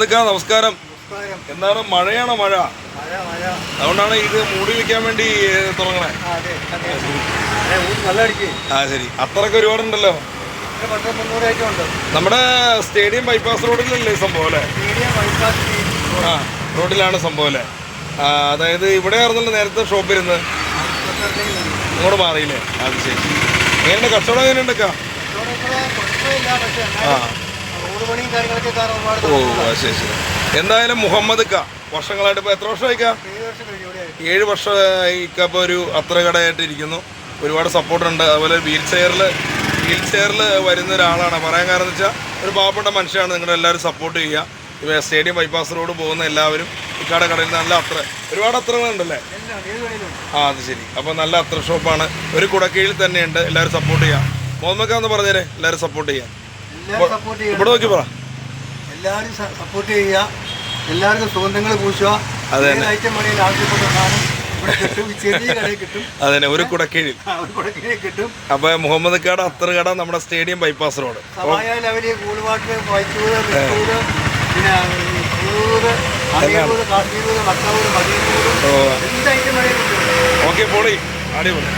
നമസ്കാരം. എന്താണ് മഴയാണോ മഴ? അതുകൊണ്ടാണ് ഇത് മൂടി വെക്കാൻ വേണ്ടി തുടങ്ങണേ. ആ, ശരി. അത്രയ്ക്ക് ഒരുപാടുണ്ടല്ലോ. നമ്മുടെ സ്റ്റേഡിയം ബൈപ്പാസ് റോഡിലല്ലേ സംഭവം അല്ലേ? ആ റോഡിലാണ് സംഭവം അല്ലേ? അതായത് ഇവിടെ ആയിരുന്നല്ലോ നേരത്തെ ഷോപ്പ് ഇരുന്ന്. അങ്ങോട്ട് മാറിയില്ലേ? അത് ശരി. എങ്ങനെയുണ്ട്? കച്ചവടം എങ്ങനെയുണ്ടൊക്കെ ആ റോഡ് പണിയും കാര്യങ്ങളൊക്കെ കാരണം ഒരുപാട് ഓ ശരി ശരി. എന്തായാലും മുഹമ്മദ് ക വർഷങ്ങളായിട്ട് ഇപ്പോൾ എത്ര വർഷമായി ഏഴ് വർഷം കഴിഞ്ഞു ആയി. ഏഴ് വർഷമായിക്ക ഇപ്പോൾ ഒരു അത്ര കടയായിട്ട് ഇരിക്കുന്നു ഒരുപാട് സപ്പോർട്ടുണ്ട്. അതുപോലെ വീൽ ചെയറിൽ വീൽ ചെയറിൽ വരുന്ന ഒരാളാണ്. പറയാൻ കാരണം എന്ന് വെച്ചാൽ ഒരു പാവപ്പെട്ട മനുഷ്യനാണ് നിങ്ങളുടെ എല്ലാവരും സപ്പോർട്ട് ചെയ്യുക. ഇപ്പോൾ സ്റ്റേഡിയം ബൈപ്പാസ് റോഡ് പോകുന്ന എല്ലാവരും ഇക്കാടെ കടയിൽ നല്ല അത്ര ഒരുപാട് അത്രകളുണ്ടല്ലേ? ആ അത് ശരി. അപ്പോൾ നല്ല അത്ര ഷോപ്പാണ്. ഒരു കുടക്കീഴിൽ തന്നെയുണ്ട്. എല്ലാവരും സപ്പോർട്ട് ചെയ്യാം മോഹമ്മക്കാന്ന് എന്ന് പറഞ്ഞേരെ. എല്ലാവരും സപ്പോർട്ട് ചെയ്യാം ഇവിടെ നോക്കി പറ. എല്ലാവരും സപ്പോർട്ട് ചെയ്യുക. എല്ലാവർക്കും സുഗന്ധങ്ങൾ പൂശുക. അതെ ഐറ്റം വേണേലും ആവശ്യപ്പെട്ട സാധനം അതന്നെ ഒരു കുടക്കീഴിൽ. അപ്പോൾ മുഹമ്മദ് കട അത്ര കട നമ്മുടെ സ്റ്റേഡിയം ബൈപ്പാസ് റോഡ് ഓക്കെ പോളി. അടിപൊളി.